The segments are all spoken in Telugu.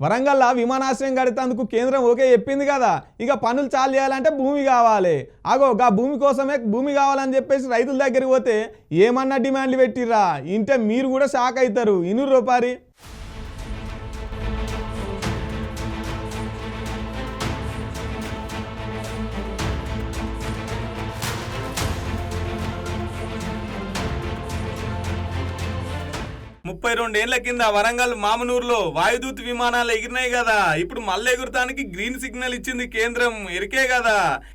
వరంగల్లో విమానాశ్రయం కడితేందుకు కేంద్రం ఓకే చెప్పింది కదా. ఇక పనులు చాలు చేయాలంటే భూమి కావాలి. అగో గా భూమి కోసమే భూమి కావాలని చెప్పేసి రైతుల దగ్గరికి పోతే ఏమన్నా డిమాండ్లు పెట్టిర్రా? ఇంటే మీరు కూడా షాక్ అవుతారు ఇను రూపారి ముప్పై రెండేళ్ళ కింద వరంగల్ మామనూరులో వాయుదూత్ విమానాలు ఎగిరినాయి కదా. ఇప్పుడు మళ్ళీ ఎగురటానికి గ్రీన్ సిగ్నల్ ఇచ్చింది కేంద్రం ఎరికే కదా.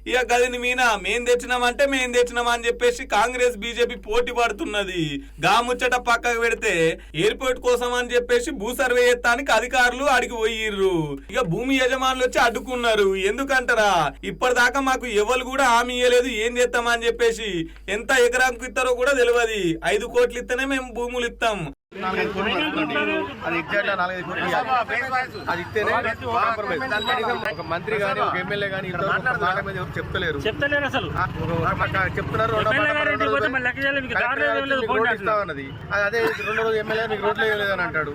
ఇక గదిని మీన మేం తెచ్చినామంటే మేం తెచ్చినామా అని చెప్పేసి కాంగ్రెస్ బీజేపీ పోటీ పడుతున్నది. గా ముచ్చట పక్కకు పెడితే ఎయిర్పోర్ట్ కోసం అని చెప్పేసి భూ సర్వే ఎత్తానికి అధికారులు అడిగి పోయిర్రు. ఇక భూమి యజమానులు వచ్చి అడ్డుకున్నారు. ఎందుకంటారా? ఇప్పటిదాకా మాకు ఎవరు కూడా హామీ ఇవ్వలేదు ఏం చేస్తామని చెప్పేసి ఎంత ఎకరాకు ఇస్తారో కూడా తెలియదు ఐదు కోట్లు ఇస్తేనే మేము భూములు ఇస్తాం. నాలుగైదు కోట్లు పడుతుంది. అది ఎగ్జాక్ట్ నాలుగైదు కోట్లు ఇవ్వాలి. అది ఇస్తేనే కాంప్రమైజ్. ఒక మంత్రి గాని ఒక ఎమ్మెల్యే గాని ఇంతవరకు ఒక మాట మీద ఎవరు చెప్తలేరు. అసలు. చెప్తున్నారు రెండో ఎమ్మెల్యే మాట గారు రెండో ఇంటికి పోతే రోజు మళ్ళీ లెక్క చేయాలి, మీకు కలెక్టర్ దారి గారు లేదు, మీకు ఫోన్ రోడ్లు చేస్తున్నారు. ఇస్తా అన్నది అది అదే రెండో రోజు ఎమ్మెల్యే మీకు రోడ్లు వేయలేదు అని అంటాడు?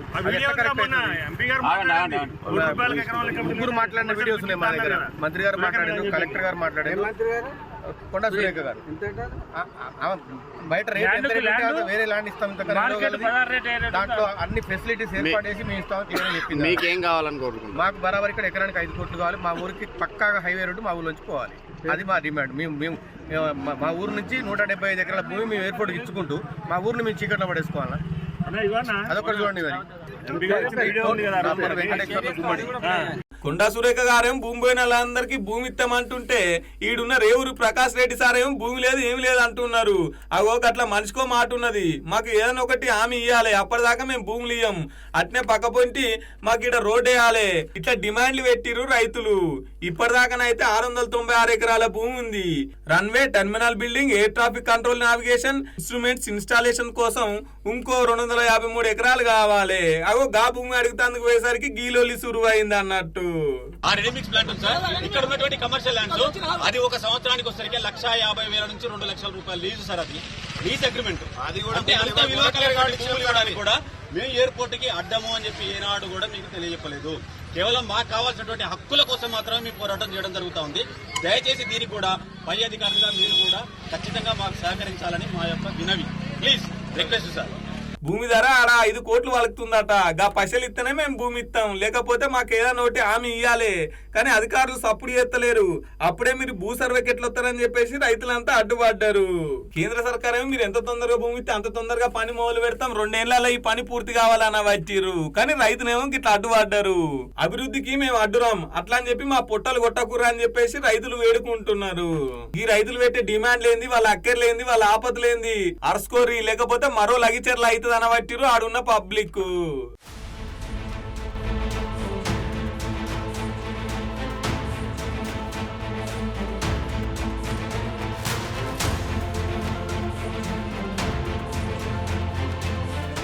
ముగ్గురు మాట్లాడిన వీడియోస్ ఉన్నాయి మా దగ్గర. మంత్రి గారు మాట్లాడారు కలెక్టర్ గారు మాట్లాడారు. కొండా సురేఖ గారు. బయట రేట్ వేరే ల్యాండ్ ఇస్తాం ఏ దాంట్లో అన్ని ఫెసిలిటీస్ ఏర్పాటు చేసి మేము ఇస్తామని చెప్పింది మీకేం కావాలని కోరుకుంటున్నారు? మాకు బరాబర్ ఇక్కడ ఎకరానికి ఐదు కోట్లు కావాలి. మా ఊరికి పక్కాగా హైవే రోడ్డు మా ఊర్లోంచి పోవాలి. అది మా డిమాండ్. మేము మేము మా- మా ఊరు నుంచి నూట డెబ్బై ఐదు ఎకరాల భూమి మేము ఎయిర్పోర్ట్కి ఇచ్చుకుంటూ మా ఊరిని మేము చీకట్లో పడేసుకోవాలా? అదొకటి చూడండి మరి. గుమ్మడి. కొండా సురేఖ గారేం భూమి పోయిన వాళ్ళందరికీ భూమి ఇస్తామంటుంటే ఈడున్న రేవురు ప్రకాష్ రెడ్డి సారేమో భూమి లేదు ఏమి లేదు అంటున్నారు. అగో అట్లా మనిషికో మాట ఉన్నది. మాకు ఏదైనా ఒకటి హామీ ఇవ్వాలి అప్పటిదాకా మేము భూములు ఇయ్యం. అట్నే పక్క పొంటి మాకు ఇక్కడ రోడ్ వేయాలి. ఇట్లా డిమాండ్లు పెట్టిరు రైతులు. ఇప్పటిదాకానైతే ఆరు వందల తొంభై ఆరు ఎకరాల భూమి ఉంది. Runway terminal building air traffic control navigation instruments installation కోసం ఇంకో రెండు వందల యాభై మూడు ఎకరాలు కావాలి. అగో గా భూమి అడుగుతాందుకు పోయేసరికి గీలోలి సురువు అయింది అన్నట్టు ఆ రెడీమిక్స్ ప్లాంట్ ఉంది సార్. ఇక్కడ ఉన్నటువంటి కమర్షియల్ ల్యాండ్స్ అది ఒక సంవత్సరానికి వచ్చరికి లక్ష యాభై వేల నుంచి రెండు లక్షల రూపాయలు లీజు సార్ అది. లీజ్ అగ్రిమెంట్ అది కూడా అంత విలువ ఇవ్వడానికి కూడా మేము ఎయిర్పోర్ట్కి అడ్డము అని చెప్పి ఏనాడు కూడా మీకు తెలియజెప్పలేదు. కేవలం మాకు కావాల్సినటువంటి హక్కుల కోసం మాత్రమే మేము పోరాటం చేయడం జరుగుతా ఉంది. దయచేసి దీనికి కూడా పై అధికారులుగా మీరు కూడా ఖచ్చితంగా మాకు సహకరించాలని మా యొక్క వినవి. ప్లీజ్ రిక్వెస్ట్ సార్ భూమి ధర ఆడ ఐదు కోట్లు వలుకుతుందట. గా పైసలు ఇస్తేనే మేము భూమి ఇస్తాం. లేకపోతే మాకు ఏదైనా ఒకటి హామీ ఇవ్వాలి కానీ అధికారులు సప్పుడు చేస్తలేరు. అప్పుడే మీరు భూ సర్వేకి ఎట్లా వస్తారని చెప్పేసి రైతులంతా అడ్డుపడ్డారు. కేంద్ర సర్కార్ ఏమో మీరు ఎంత తొందరగా భూమి ఇస్తే అంత తొందరగా పని మొదలు పెడతాం. రెండేళ్ళలో ఈ పని పూర్తి కావాలన్న వచ్చిర్రు కానీ రైతునేమో ఇట్లా అడ్డుపడ్డారు. అభివృద్ధికి మేము అడ్డురాం. అట్లా అని చెప్పి మా పొట్టలు కొట్టకురా అని చెప్పేసి రైతులు వేడుకుంటున్నారు. ఈ రైతులు పెట్టే డిమాండ్ లేని వాళ్ళ అక్కర్లేంది వాళ్ళ ఆపదలేంది అరసుకోరి లేకపోతే మరో లగిచర్లు అవుతుంది అనబట్టిరు ఆడున్న పబ్లిక్